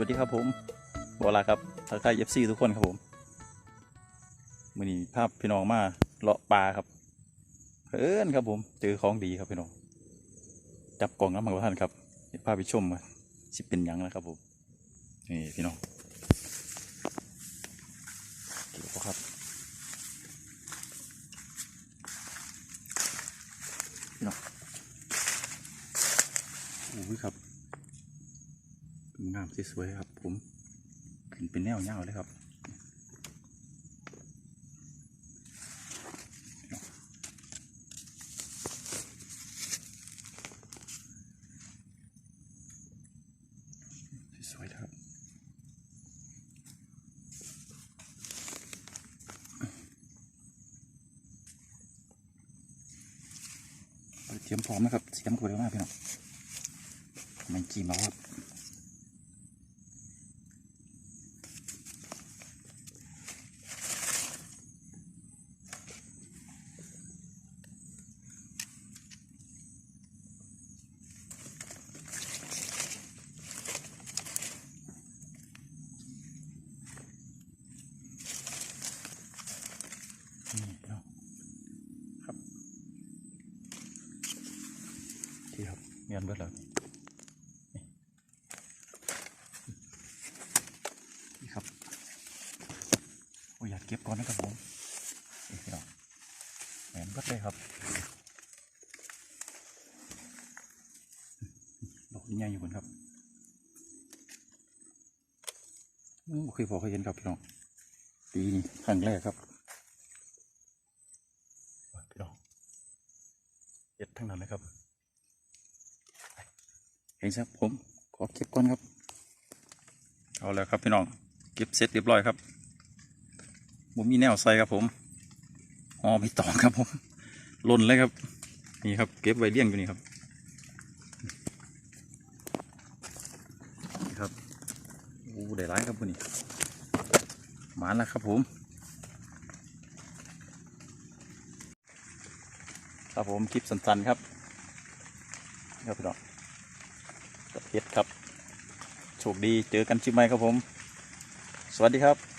วัสดีครับผมบอลาครับทักทายเอฟซีทุกคนครับผมมือนี้ภาพพี่น้องมาเลาะปลาครับเอิญครับผมเจอของดีครับพี่น้องจับกล่องน้ำมันกับท่านครับเดี๋ยวพาไปชมว่าสิเป็นยังนะครับผมนี่พี่น้องเกี่ยวครับพี่น้องโอ้ยครับ งามสวยๆครับ ผมขึ้นเป็นแนวเงาวเลยครับสวยครับเอาเตรียมพร้อมนะครับเสียมกระเดียวมากพี่น้องมันจีมาครับ นี่เนาะครับที่ครับเงียนเบิดแล้วนี่ครับโอ้ยอยากเก็บก่อนนะครับผมนี่พี่น้องแหวนเบิดเลยครับดอกใหญ่อยู่บนครับอืมบ่เคยพอเคยเห็นครับพี่น้องปีนี้ครั้งแรกครับ พี่น้อง เอ็ดทั้งนั้นเลยครับเห็นครับผมขอเก็บก่อนครับ เอาแล้วครับพี่น้องเก็บเสร็จเรียบร้อยครับผมมีแนวใส่ครับผมห่อไม่ตองครับผมล่นเลยครับ นี่ครับเก็บไว้เลี้ยงอยู่นี่ครับนี่ครับโอ้ได้ร้ายครับพวกนี้หมาแล้วครับผม ครับผมคลิปสั้นๆครับครับพี่น้องกับเพชรครับ โชคดีเจอกันชิบไหมครับผม สวัสดีครับ